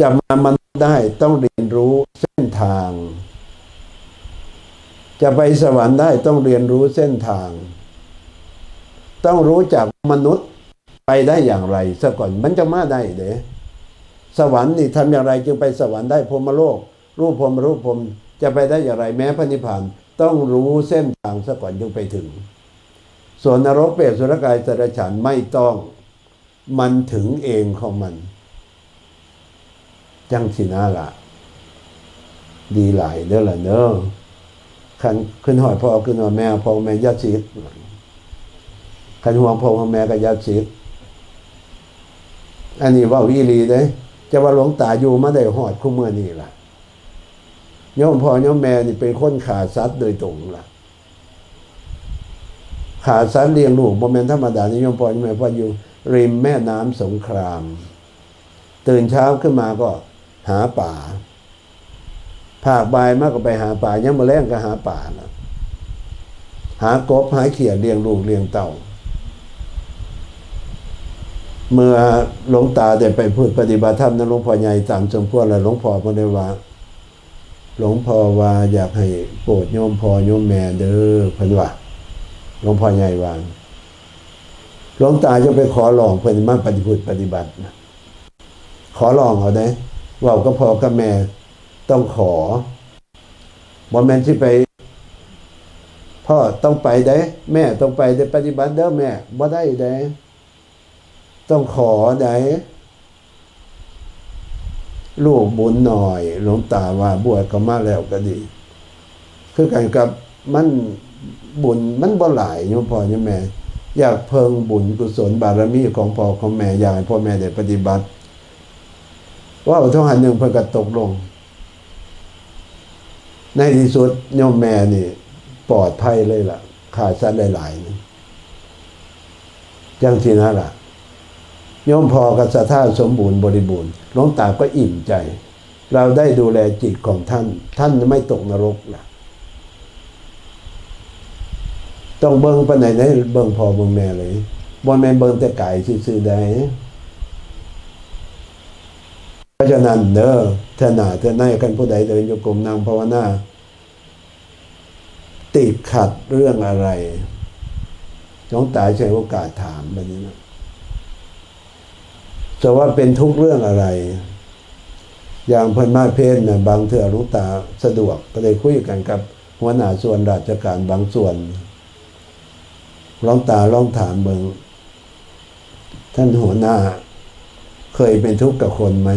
จะมามันได้ต้องเรียนรู้เส้นทาง จะไปสวรรค์ได้ต้องเรียนรู้เส้นทาง ต้องรู้จักมนุษย์ไปได้อย่างไรซะก่อนมันจะมาได้เด้สวรรค์นี่ทำอย่างไรจึงไปสวรรค์ได้พรหมโลก รูปพรหมรูปพรหมจะไปได้อย่างไรแม้พระนิพพานต้องรู้เส้นทางซะก่อนจึงไปถึง ส่วนนรกเปรตสุรกายสรฉันไม่ต้อง มันถึงเองของมัน จังสินาละดีหลายเด้อละเนอะขันขึ้นหอยพ่อขึ้นหอยแม่พ่อแม่ญาติชิดขันห่วงพ่อแม่ก็ญาติชิดอันนี้ว่าอีหลีเด้จะว่าหลวงตาอยู่มาได้หอดคู่เมื่อนี่ล่ะโยมพ่อโยมแม่นี่เป็นคนขาสัตว์โดยตรงล่ะ ขาสัตว์เลี้ยงลูกโมเมนธรรมดานิยมพ่อโยมแม่พ่ออยู่ริมแม่น้ำสงคราม ตื่นเช้าขึ้นมาก็ หาป่าภาคบ่ายมากก็ไปหาป่ายังมาแรงก็หาป่านะหากบหาเขียดเลี้ยงลูกเลี้ยงเต่า เมื่อหลวงตาได้ไปพูดปฏิบัติธรรมนั้นหลวงพ่อใหญ่ตามสมควรแล้วหลวงพ่อก็ได้ว่า หลวงพ่อว่าอยากให้โปรดโยมพ่อโยมแม่เด้อเพิ่นว่าหลวงพ่อใหญ่วางหลวงตาจะไปขอลองเพิ่นมาปฏิบัติปฏิบัตินะขอลองเอาได้ ว่าก็พอกับแม่ต้องขอบ่แม่นที่ไป พ่อต้องไปได้ แม่ต้องไปได้ปฏิบัติเด้อแม่บ่ได้ได้ต้องขอได้ลูกบุญหน่อย หลวงตาว่าบวชก็มาแล้วก็ดี คือกันกับมันบุญมันบ่หลายโยมพ่อโยมแม่ อยากเพิ่งบุญกุศลบารมีของพ่อของแม่อยากให้พ่อแม่ได้ปฏิบัติ ว่าเท่าหันหนึ่งเพิ่นก็ตกลง ในที่สุดโยมแม่นี่ปลอดภัยเลยล่ะ ขาดสัตว์หลายๆนี่จังทีนั่นล่ะโยมพอกับสถาสมบูรณ์บริบูรณ์หลวงตาก็อิ่มใจ เราได้ดูแลจิตของท่าน ท่านไม่ตกนรกล่ะ ต้องเบิ่งปไหนได้เบิ่งพอเบิ่งแม่เลยบ่แม่เบิ่งแต่ไก่ซื่อๆได้ เพราะฉะนั้นเด้อเถอหน้าเถอในกันผู้ใดเดินโยกมนางภาวนาติดขัดเรื่องอะไรหลวงตาใช้โอกาสถามแบบนี้นะจะว่าเป็นทุกเรื่องอะไร อย่างเพิ่นมาเพศเนี่ยบางเถื่อหลุงตาสะดวกก็เลยคุยกันกับหัวหน้าส่วนราชการบางส่วนลองตาลองถามเบิงท่านหัวหน้า เคยเป็นทุกข์กับคนไหม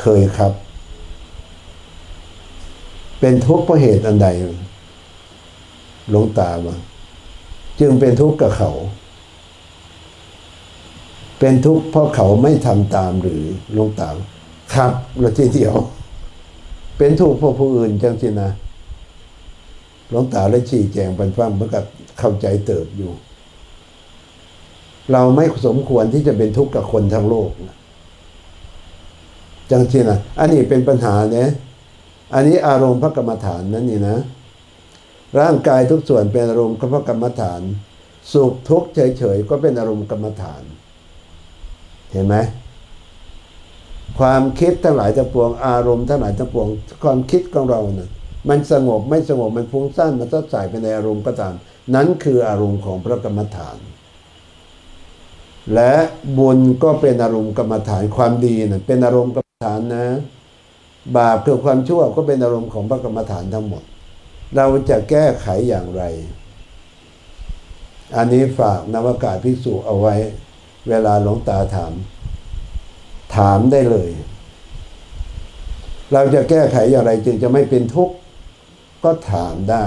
เคยครับ เป็นทุกข์เพราะเหตุอันใดหลงตาว่าจึงเป็นทุกข์กับเขา เป็นทุกข์เพราะเขาไม่ทำตามหรือลงตาครับเราทีเดียว เป็นทุกข์เพราะผู้อื่นจังสินะหลงตาเลยชี้แจงปันฟังเมื่อกับเข้าใจเติบอยู่ เราไม่สมควรที่จะเป็นทุกข์กับคนทั้งโลกนะ จังสินะอันนี้เป็นปัญหาเนี่ยอันนี้อารมณ์พระกรรมฐานนั่นนี่นะ ร่างกายทุกส่วนเป็นอารมณ์พระกรรมฐาน สุขทุกข์เฉยๆก็เป็นอารมณ์กรรมฐาน เห็นไหมความคิดทั้งหลายทั้งปวงอารมณ์ทั้งหลายทั้งปวง ความคิดของเรานะ่ะมันสงบไม่สงบมันฟุ้งซ่านมันต้องใส่ไปในอารมณ์ก็ตาม นั้นคืออารมณ์ของพระกรรมฐาน และบุญก็เป็นอารมณ์กรรมฐานความดีนะเป็นอารมณ์กรรม ฐานนะ บาปคือความชั่วก็เป็นอารมณ์ของพระกรรมฐานทั้งหมด เราจะแก้ไขอย่างไร อันนี้ฝากนวากาศภิกษุเอาไว้ เวลาหลวงตาถาม ถามได้เลย เราจะแก้ไขอย่างไรจึงจะไม่เป็นทุกข์ก็ถามได้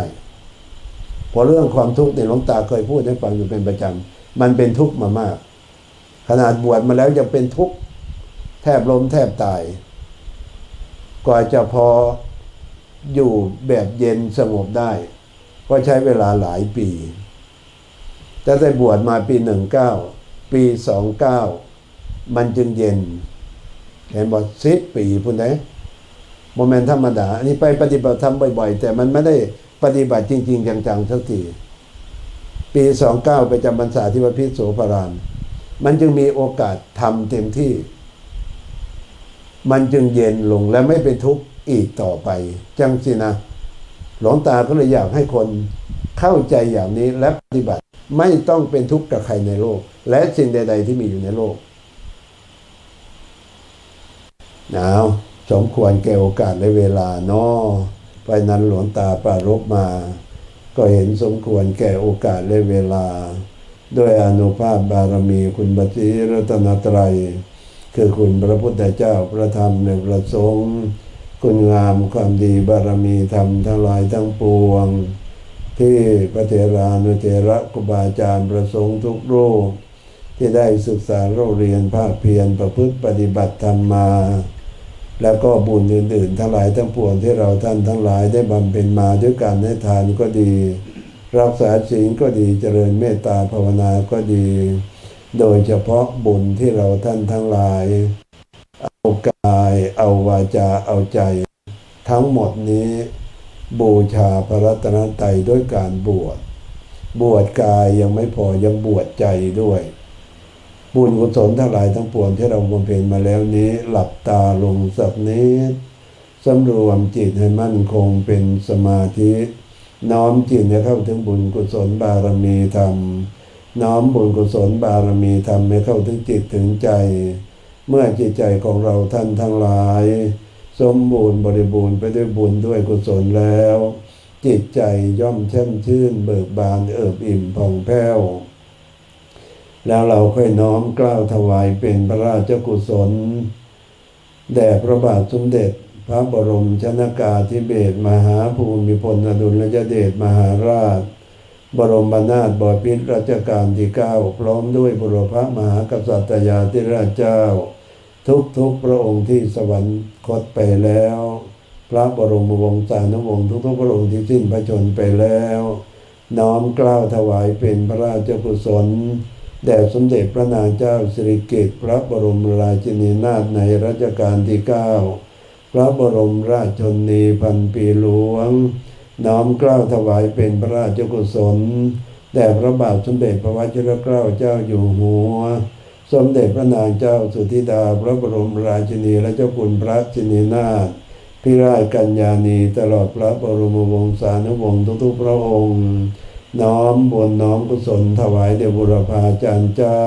เพราะเรื่องความทุกข์ในยหลวงตาเคยพูดให้ฟังอยู่เป็นประจำมันเป็นทุกข์มามาก ขนาดบวชมาแล้วยังเป็นทุกข์ แทบล้มแทบตาย กว่าจะพออยู่แบบเย็นสงบได้ ก็ใช้เวลาหลายปีแต่ได้บวชมาปีหนึ่งเก้าปีสองเก้ามันจึงเย็น เห็นบอกสิบปีพุ่นไหนโมเมนต์ธรรมดา อันนี้ไปปฏิบัติธรรมบ่อย ๆ แต่มันไม่ได้ปฏิบัติจริง ๆ จังๆสักทีปีสองเก้าไปจำพรรษาที่วัดพิษโสพาราม มันจึงมีโอกาสทำเต็มที่ มันจึงเย็นลงและไม่เป็นทุกข์อีกต่อไป จังสินะ หลวงตาก็เลยอยากให้คนเข้าใจอย่างนี้และปฏิบัติไม่ต้องเป็นทุกข์กับใครในโลก และสิ่งใด ๆ ที่มีอยู่ในโลกหนาวสมควรแก่โอกาสและเวลาเนาะไปนั้นหลวงตาปรารบมา ก็เห็นสมควรแก่โอกาสและเวลา ด้วยอนุภาพบารมีคุณบัติรัตนตรัย คือคุณพระพุทธเจ้าพระธรรมและพระสงฆ์คุณงามความดีบารมีธรรมทั้งหลายทั้งปวง ที่พระเถรานุเถระครูบาอาจารย์ประสงค์ทุกรูปที่ได้ศึกษาเราเรียนภาคเพียรประพฤติปฏิบัติธรรมมา แล้วก็บุญอื่นๆ ทั้งหลายทั้งปวงที่เราท่านทั้งหลายได้บำเพ็ญมาด้วยการให้ทานก็ดี รักษาศีลก็ดีเจริญเมตตาภาวนาก็ดี โดยเฉพาะบุญที่เราท่านทั้งหลาย เอากายเอาวาจาเอาใจ ทั้งหมดนี้ บูชาพระรัตนตรัยด้วยการบวช บวชกายยังไม่พอยังบวชใจด้วย บุญกุศลทั้งหลายทั้งปวงที่เราบำเพ็ญมาแล้วนี้ หลับตาลงสักนิดสำรวมจิตให้มั่นคงเป็นสมาธิ น้อมจิตให้เข้าถึงบุญกุศลบารมีธรรม น้อมบุญกุศลบารมีธรรมให้เข้าถึงจิตถึงใจ เมื่อจิตใจของเราท่านทั้งหลาย สมบูรณ์บริบูรณ์ไปด้วยบุญด้วยกุศลแล้ว จิตใจย่อมแช่มชื่น เบิกบานเอิบอิ่มผ่องแผ้ว แล้วเราค่อยน้อมกล้าวถวายเป็นพระราชกุศลแด่พระบาทสมเด็จพระบรมชนากาธิเบศมหาภูมิพลอดุลยเดชมหาราช บรมนาถบพิตรรัชกาลที่เก้าพร้อมด้วยบุรพมหากษัตยาธิราชเจ้า ทุกทุกพระองค์ที่สวรรคตไปแล้ว พระบรมวงศานุวงศ์ทุกทุกพระองค์ที่สิ้นพระชนไปแล้ว น้อมกล้าวถวายเป็นพระราชกุศลแด่สมเด็จพระนางเจ้าสิริกิติ์พระบรมราชินีนาถในรัชกาลที่เก้าพระบรมราชชนนีพันปีหลวง น้อมกล้าวถวายเป็นพระราชกุศลแด่พระบาทสมเด็จพระวชิรเกล้าเจ้าอยู่หัว สมเด็จพระนางเจ้าสุธิดาพระบรมราชินีและเจ้าคุณพระชินีนาถพิราชกัญญาณีตลอดพระบรมวงศานุวงศ์ทุกๆพระองค์ น้อมบุญน้อมกุศลถวายแด่บุรพาจารย์เจ้า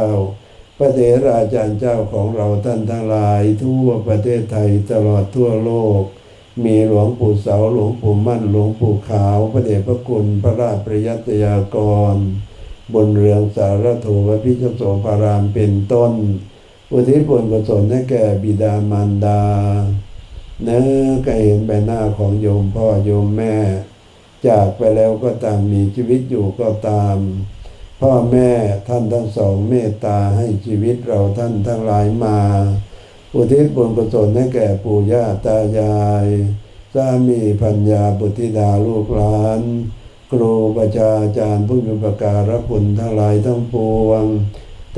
พระเถราจารย์เจ้าของเราท่านทั้งหลายทั่วประเทศไทยตลอดทั่วโลก มีหลวงปู่เสาหลวงปู่มั่นหลวงปู่ขาว พระเดชพระคุณพระราชประยัตยากร บนเรืองสารโถวพิชโสภารามเป็นต้น อุทิศบุญกุศลให้แก่บิดามารดาเนื้อก็เห็นใบหน้าของโยมพ่อโยมแม่ จากไปแล้วก็ตามมีชีวิตอยู่ก็ตาม พ่อแม่ท่านทั้งสองเมตตาให้ชีวิตเราท่านทั้งหลายมา อุทิศบุญกุศลให้แก่ปู่ย่าตายายสามีพัญญาบุตรธิดาลูกหลาน ครูประชาอาจารย์ผู้มีประการคุณทั้งหลายทั้งปวง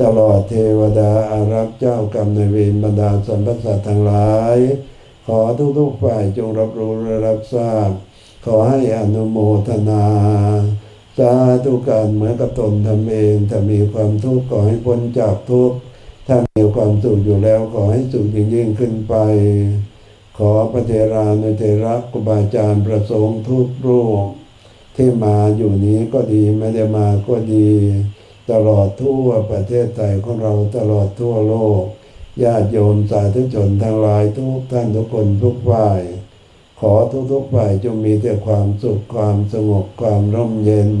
ตลอดเทวดาอารักษ์เจ้ากรรมในเวรบรรดาสรรพสัตว์ทั้งหลาย ขอทุกๆฝ่ายจงรับรู้และรับทราบ ขอให้อนุโมทนาสาธุการเหมือนกับตนทำเองถ้ามีความทุกข์ขอให้พ้นจากทุกข์ ความสุขอยู่แล้วขอให้สุขยิ่งยิ่งขึ้นไป ขอพระเทรานุเทระครูบาอาจารย์ประสงค์ทุกรูปที่มาอยู่นี้ก็ดีไม่ได้มาก็ดี ตลอดทั่วประเทศไทยของเราตลอดทั่วโลกญาติโยมสาธุชนทั้งหลายทุกท่านทุกคนทุกฝ่าย ขอทุกๆฝ่ายจงมีแต่ความสุขความสงบความร่มเย็น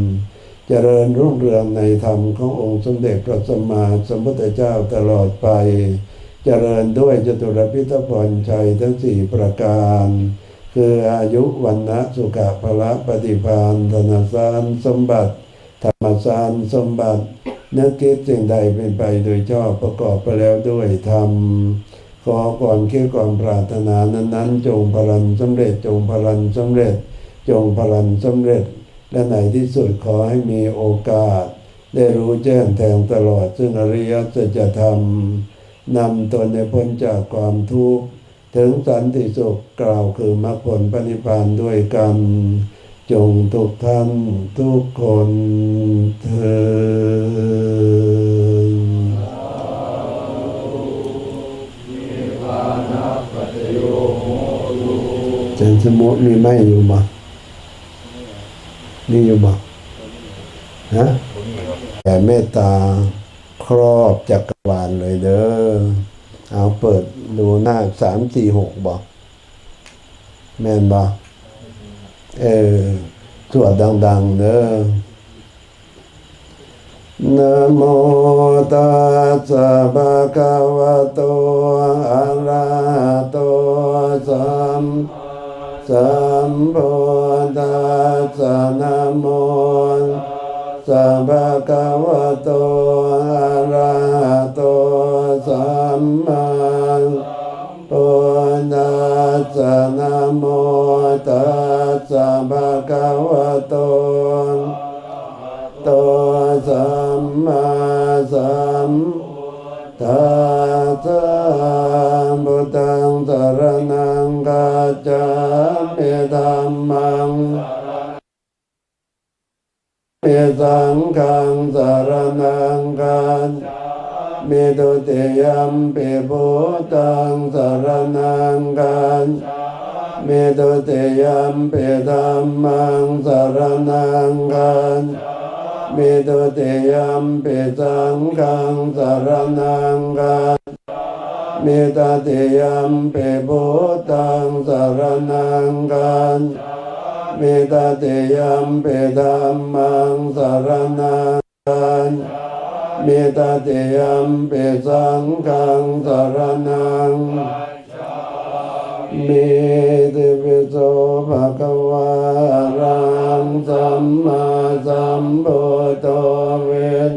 เจริญรุ่งเรืองในธรรมขององค์สมเด็จพระสัมมาสัมพุทธเจ้าตลอดไป เจริญด้วยจตุรพิทพรชัยทั้งสี่ประการ คืออายุวันนะสุขะพละปฏิภาณธนสารสมบัติ ธรรมสารสมบัตินึกคิดสิ่งใดเป็นไปโดยชอบประกอบไปแล้วด้วยธรรมขอความคิดความปรารถนานั้นๆ จงพลันสำเร็จจงพลันสำเร็จ จงพลันสำเร็จ และในที่สุดขอให้มีโอกาส ได้รู้แจ้งแทงตลอดซึ่งอริยสัจธรรมนำตนในพ้นจากความทุกข์ ถึงสันติสุขกล่าวคือมรรคผลปณิพพานด้วยกันจงทุกท่านทุกคนเธอปฏิเจนสมุมีไหมอยู่บ่ มีอยู่บ่ฮะแต่เมตตาครอบจักรวาลเลยเด้อเอาเปิดดูหน้าสามสี่หกบ่แม่นบ่เออสวดดัง ๆ เด้อนะโมตัสสะภะคะวะโตอะระหะโตสัม สัมพุทธัสสะนะโมสัพพะคะวะโตอะระหะโตสัมมาพุทธัสสะนะโมตัสสะภะคะวะโตโตสัมมาสัมทัสสะพุทธังสรณัง จามิธัมมังมิสังฆังสารณังกัจมิตุติยัมปิพุทธังสารณังกัจมิตุติยัมปิธัมมังสารณังกัจมิตุติยัมปิสังฆังสารนังกัน มิตติยัมปิพุทธังสารนังกันมิตติยัมปิธัมมังสารนังกันมิตติยัมปิสังฆังสารนังมิติปิโสภะคะวะรังสัมมาสัมพุทโธเวน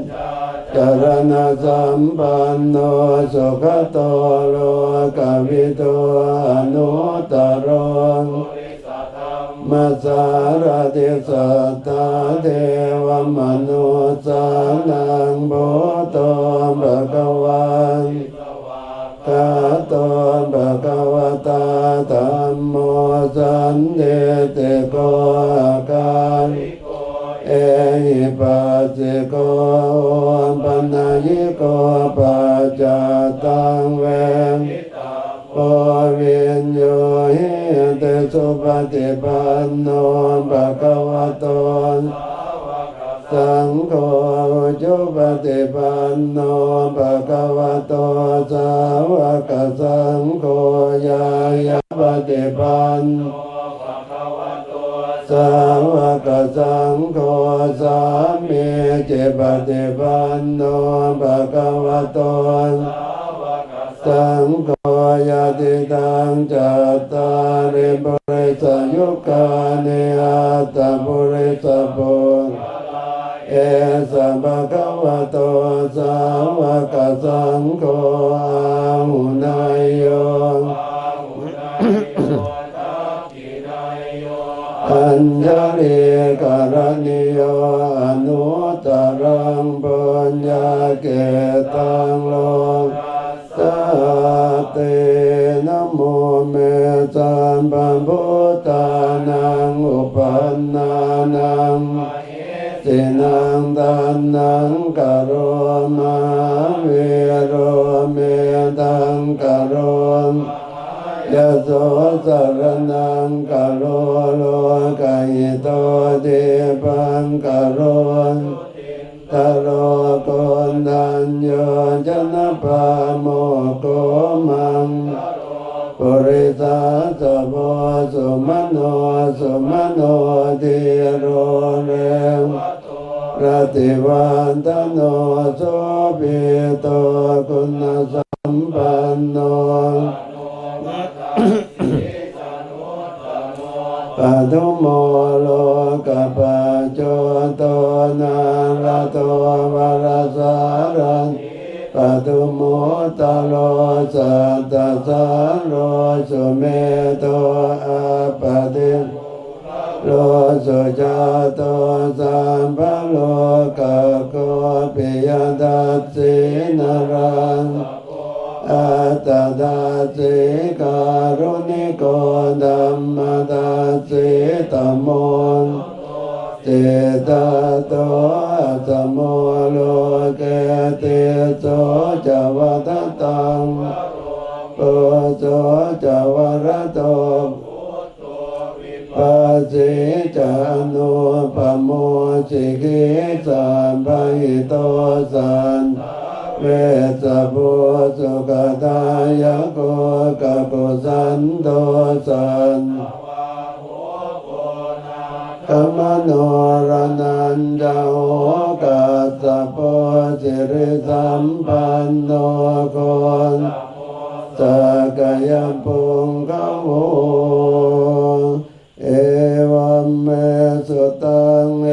จารณะสัมปันโนสุขโตโลกวิโตอนุตตรมัสสารติสัตตาเทวมนุสานังโบโตภะคะวันกาตภะคะวตาธัมโมสันเดเตโกอาการ เอหิปัสสิโกปัญญิโกปัจจตังเวมโอวินโยหิเตสุปฏิปันโนภะคะวะโตสังโฆจุปฏิปันโนภะคะวะโตสาวกสังโฆยายาปฏิปันโน สาวกสังโฆสามีจิปฏิปันโนภะคะวะโตสังโฆยาติตังจัตตาริปุริสยุคานิอัตตปุริสปุเอสะภะคะวะโตสาวกสังโฆ ญญาลิกรณิยอนุตรังปัญญาเกตังโลกสาเตนะโมเมสัมปัมพุทธานังอุปันนานังสินังทานังกโรมาเวโรเมตังกโรม ยะโสสรนังกะโลโลกะยิโตเดปังกะโลตะโลโกนัญโยจนะปะโมโกมังปุริสาสะโพสุมโนสุมโนติโรเรวรติวันตโนโสภิโตคุณสัมปันโน ทุโมโลกปัจโจโตนาราโตวรสารันปทุโมตโลสัตตสาโลสุเมโตอาปติโลสุจาโตสัมปโลกะโกปิยดัสสินารัง ตตาดาสิการุณิโกดัมมดาสิตโมนเจตโตอัตโมโลเกเตโสจวัตตังปุโสจะวรโตปัสสิจานุปโมจิกิสัมภิโตสัน เวสะโพสุกตายโกกะกุสันโตสันกมโนรนันจโหกัสะโพสิริสัมปันโนโกนสกยปุงกโวเอวัมเมสุตังเอ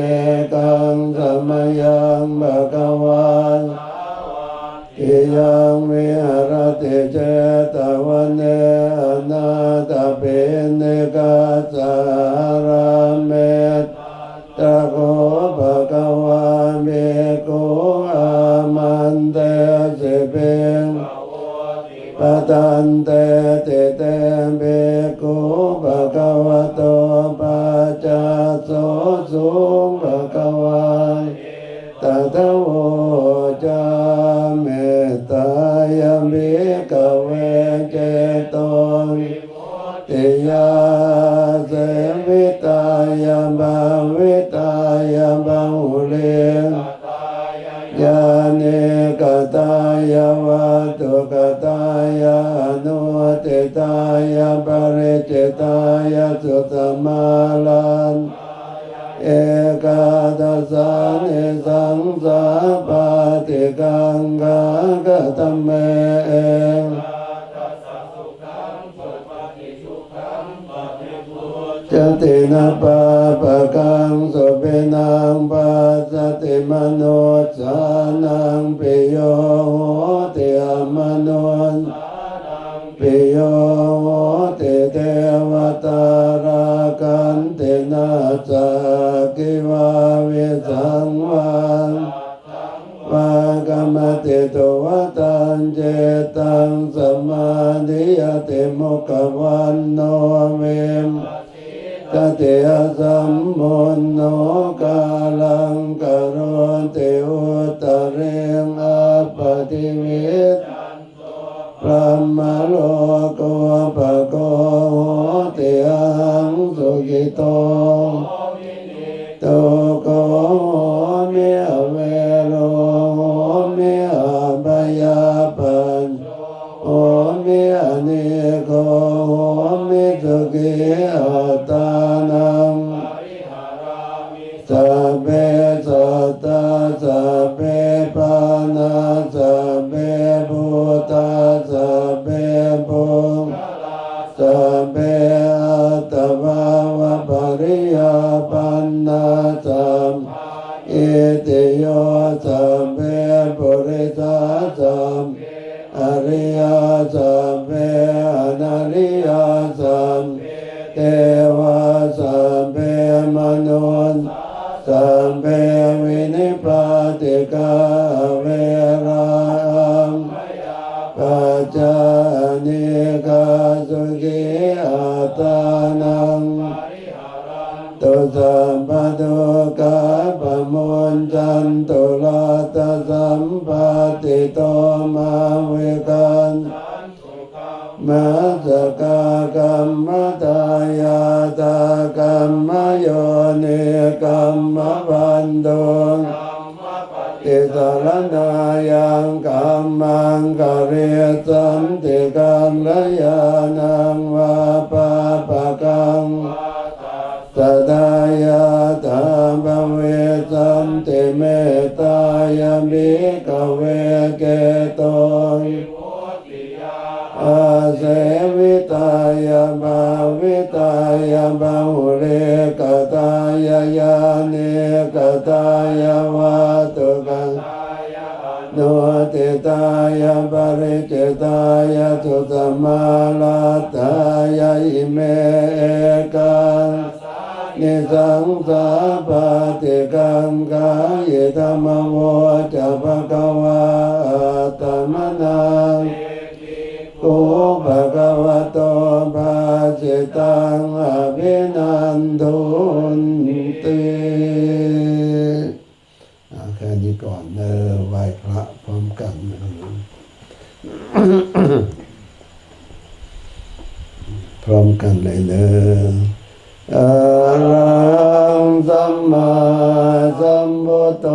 ยังวิหารติเจตวันเนอนาตเปเนกาสาราเมตตะโกภะคะวาเมโกอามันเตสิเปงปะตันเตเตเตเบโกภะคะวะโตปัจจาโสสุภะคะวาตถาโวจา ยาเสวิตายาบาวิตายาบาหุเลยาเนกตายาวาตุกตายานุติตายาบริจตายาสุตมาลันเอกาทัสานิสังสาปาติกังกากตเมเอ งจตินาปาปะกังสุเปนังปัสสติมโนสานังปิโยโหติอมโนปิโยโหติเทวตารากันตินาสกิวาวิสังวันวากรรมติตุวตันเจตังสมาธิยติมุขวันโนเวม ตติยสัมมุนโนกาลังกโรติอุตเรงอปติวิตพระมโลโกปะโกโหติหังสุขิโตโต ติโยสัพเพปุริสาสัมอริยสัมเพอนาริยสัมเทวะสัมเพมนุนสัมเพวินิปาติกาเวรามปัจจานิกาสุขิอัตตา สัมปะตุกาปมุนจันตุลาตสัมปติโตมาเวกันมาสกากรรมตายาตากรรมโยเนกรรมบันโดงติสารนายังกรรมังกะเรสันติกังระยานังวาปาปะกัง เมตตายามิกเวเกโตอาเสวิตายาบาวิตายาบาหุเรกตายาญาเนกตายาวาตุกังโนติตายาบริจิตายาสุตมาลาตายาอิเมกัง นิสังสาปาติกังกายธรรมโวจะภะคะวาอัตมนังโอภะคะวะโตภาสิตังอภินันทุนติเอาแค่นี้ก่อนเนอไหวพระพร้อมกันพร้อมกันเลยเนอะ อะระหังสัมมาสัมพุทโธ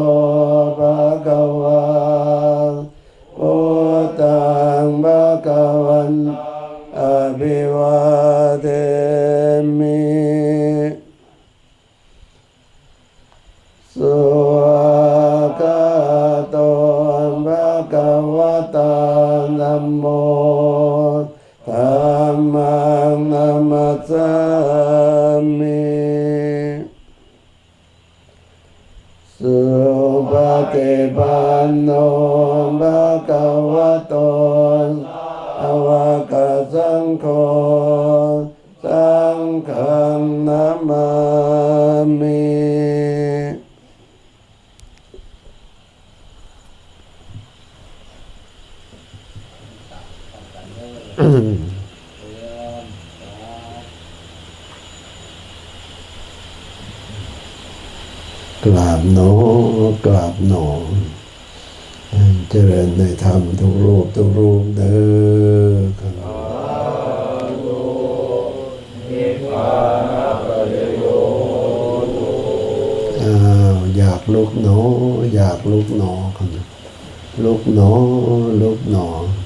กราบหนอกราบหนอเจริญในธรรมทุกรูปทุกรูปเด้อครับอ้าวอยากลุกหนอ อยากลุกหนอครับลุกหนอลุกหนออืม